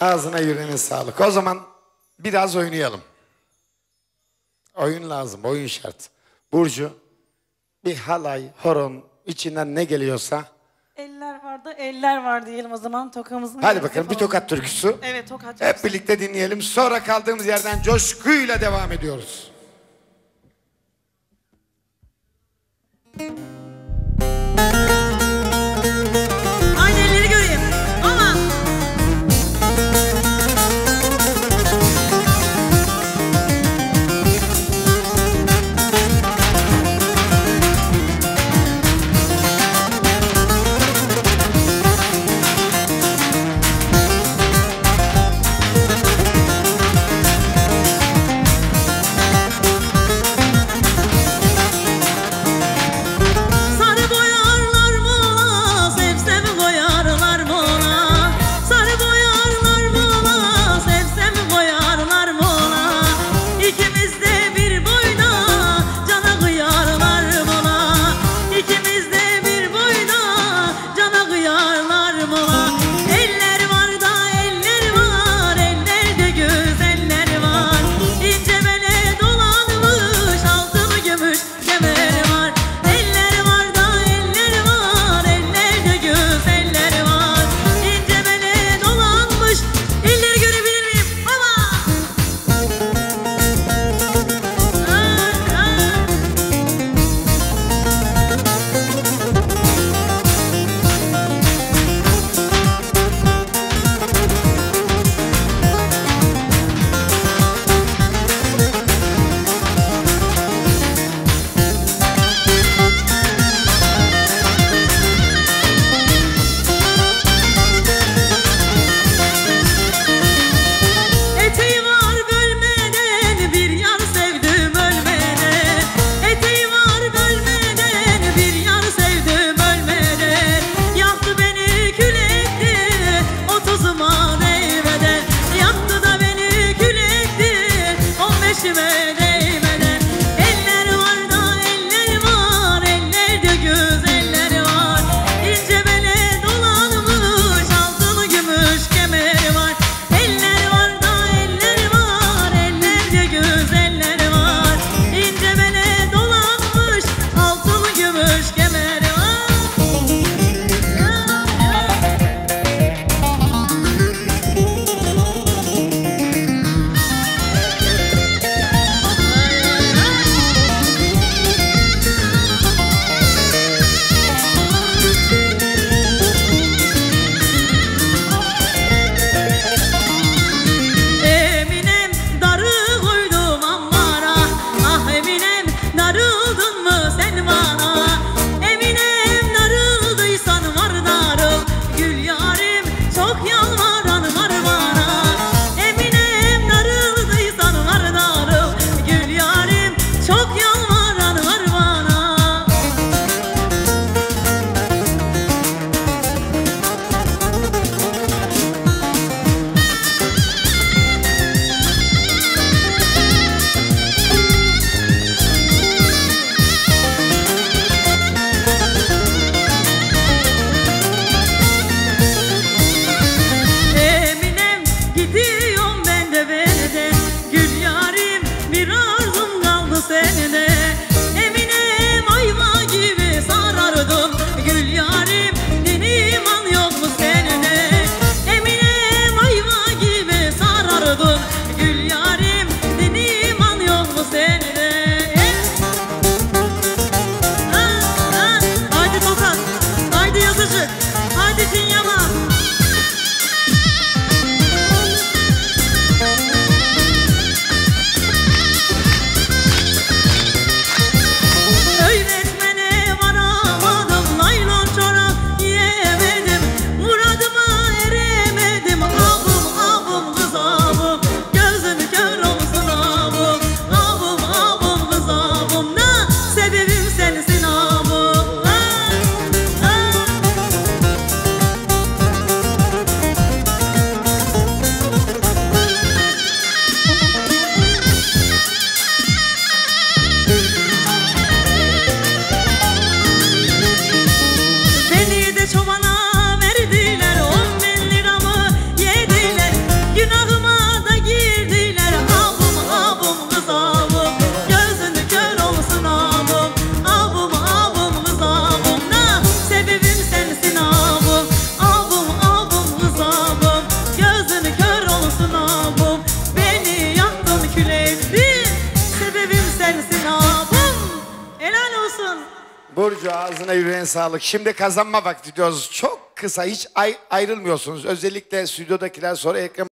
Ağzına yüreğine sağlık. O zaman biraz oynayalım. Oyun lazım, oyun şart. Burcu, bir halay, horon, içinden ne geliyorsa. Eller vardı, eller var diyelim o zaman tokamızın. Hadi bakalım bir tokat türküsü. Evet tokat. Hep birlikte dinleyelim. Sonra kaldığımız yerden coşkuyla devam ediyoruz. Aynı anyone. Burcu ağzına yüreğine sağlık. Şimdi kazanma vakti diyoruz. Çok kısa hiç ay- ayrılmıyorsunuz. Özellikle stüdyodakiler sonra ekran